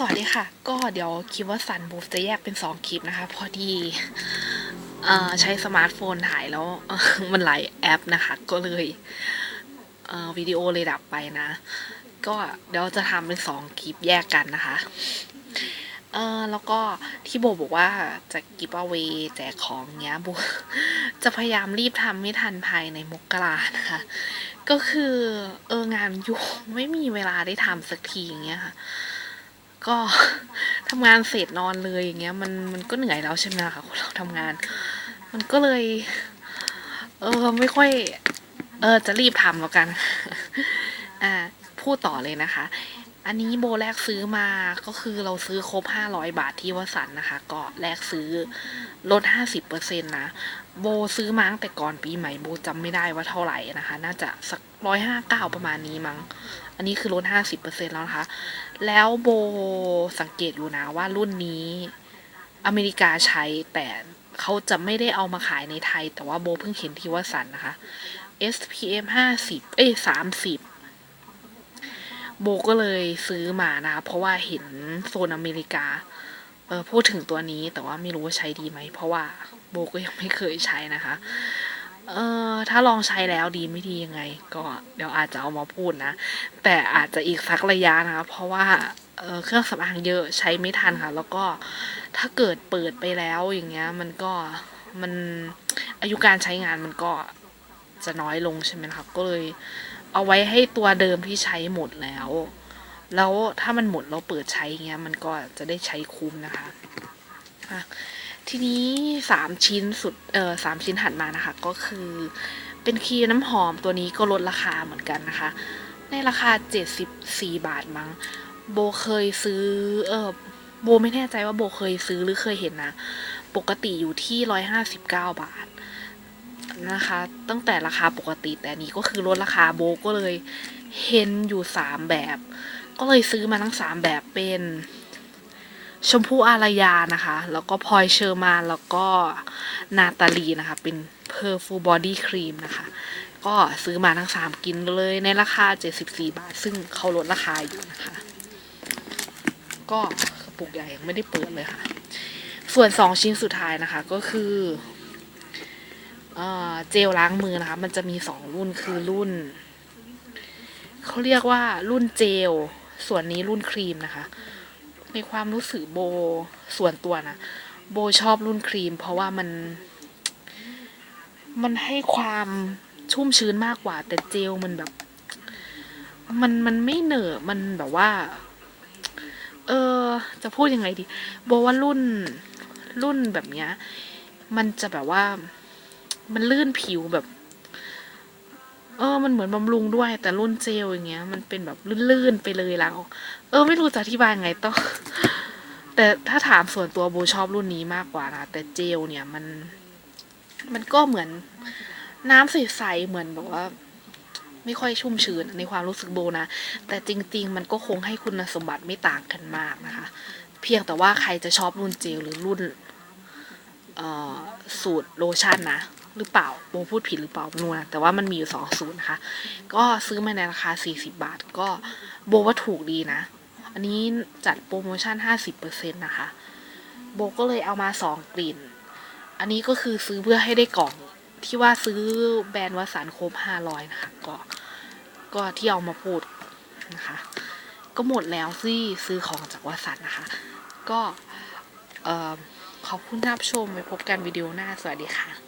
สวัสดีค่ะ ก็เดี๋ยวคลิปว่าสันบูฟจะแยกเป็นสองคลิปนะคะ พอดีอใช้สมาร์ทโฟนถ่ายแล้วมันหลายแอปนะคะ ก็เลยเวิดีโอเลยดับไปนะ ก็เดี๋ยวจะทำเป็นสองคลิปแยกกันนะคะเออแล้วก็ที่โบบอกว่าจะกิฟต์เอาเวแจกของเนี้ยโบจะพยายามรีบทำไม่ทันภายในมกรานะคะ ก็คือเอองานยุ่งไม่มีเวลาได้ทำสักทีอย่างเงี้ยค่ะ ก็ทำงานเสร็จนอนเลยอย่างเงี้ยมันมันก็เหนื่อยแล้วใช่ไหมคะคนเราทำงาน มันก็เลย เออไม่ค่อย เออจะรีบทำแล้วกัน อ่าพูดต่อเลยนะคะ อันนี้โบแลกซื้อมาก็คือเราซื้อครบห้าร้อยบาทที่วสันต์นะคะ ก็แลกซื้อลดห้าสิบเปอร์เซ็นะโบซื้อมาตั้งแต่ก่อนปีใหม่โบจำไม่ได้ว่าเท่าไหร่นะคะ น่าจะสักร้อยห้าเก้าประมาณนี้มั้ง อันนี้คือลดห้าสิบเปอร์เซ็นแล้วนะคะ แล้วโบสังเกตอยู่นะว่ารุ่นนี้อเมริกาใช้แต่เขาจะไม่ได้เอามาขายในไทย แต่ว่าโบเพิ่งเห็นที่วสันต์นะคะ SPF ห้าสิบเอ้ยสามสิบ โบก็เลยซื้อมานะเพราะว่าเห็นโซนอเมริกาเออพูดถึงตัวนี้แต่ว่าไม่รู้ว่าใช้ดีไหม เพราะว่าโบก็ยังไม่เคยใช้นะคะ เออถ้าลองใช้แล้วดีไม่ดียังไง ก็เดี๋ยวอาจจะเอามาพูดนะ แต่อาจจะอีกสักระยะนะคะเพราะว่าเเครื่องสำอางเยอะใช้ไม่ทันค่ะ แล้วก็ถ้าเกิดเปิดไปแล้วอย่างเงี้ย มันก็มันอายุการใช้งานมันก็จะน้อยลงใช่ไหมคะก็เลย เอาไว้ให้ตัวเดิมที่ใช้หมดแล้ว แล้วถ้ามันหมดเราเปิดใช้เงี้ยมันก็จะได้ใช้คุ้มนะคะะทีนี้สามชิ้นสุดเออสามชิ้นถัดมานะคะ ก็คือเป็นครีมน้ำหอมตัวนี้ก็ลดราคาเหมือนกันนะคะ ในราคา 74 บาทมั้งโบเคยซื้อเออโบไม่แน่ใจว่าโบเคยซื้อหรือเคยเห็นนะ ปกติอยู่ที่ 159 บาท นะคะ ตั้งแต่ราคาปกติแต่นี้ก็คือลดราคาโบก็เลยเห็นอยู่3แบบ ก็เลยซื้อมาทั้ง3แบบเป็นชมพู่อารยานะคะ แล้วก็พลอยเชอร์มานแล้วก็นาตาลีนะคะ เป็นเพอร์ฟูบอดี้ครีมนะคะ ก็ซื้อมาทั้ง3กินเลยในราคา 74 บาท ซึ่งเขาลดราคาอยู่นะคะ ก็กระปุกใหญ่ยังไม่ได้เปิดเลยค่ะ ส่วน2ชิ้นสุดท้ายนะคะก็คือ เจลล้างมือนะคะ มันจะมี2รุ่นคือรุ่น เขาเรียกว่ารุ่นเจล ส่วนนี้รุ่นครีมนะคะ ในความรู้สึกโบส่วนตัวนะ โบชอบรุ่นครีม เพราะว่ามัน มันให้ความชุ่มชื้นมากกว่า แต่เจลมันแบบ มันมันไม่เหนอะมันแบบว่า เออ จะพูดยังไงดี โบว่ารุ่นรุ่นแบบเนี้ย มันจะแบบว่า มันลื่นผิวแบบ เออ มันเหมือนบำรุงด้วย แต่รุ่นเจลอย่างเงี้ย มันเป็นแบบลื่นๆไปเลยแล้ว เออ ไม่รู้จะอธิบายไงต้อง แต่ถ้าถามส่วนตัวโบชอบรุ่นนี้มากกว่านะ แต่เจลเนี่ยมัน มันก็เหมือนน้ำใสๆเหมือนแบบว่า ไม่ค่อยชุ่มชื้นในความรู้สึกโบนะ แต่จริง ๆ มันก็คงให้คุณสมบัติไม่ต่างกันมากนะคะ เพียงแต่ว่าใครจะชอบรุ่นเจลหรือรุ่นสูตรโลชั่นนะ หรือเปล่าโบพูดผิดหรือเปล่าไม่รู้นะแต่ว่ามันมีอยู่สองสูตรนะคะ ก็ซื้อมาในราคา 40 บาท ก็โบว่าถูกดีนะ อันนี้จัดโปรโมชั่น 50%นะคะ โบก็เลยเอามาสองกลิ่น อันนี้ก็คือซื้อเพื่อให้ได้กล่องที่ว่าซื้อแบรนด์วสันต์ครบ 500 นะคะ ก็ก็ที่เอามาพูดนะคะ ก็หมดแล้วที่ซื้อของจากวสันต์นะคะ ก็เอ่อขอบคุณที่รับชมไว้พบกันวิดีโอหน้า สวัสดีค่ะ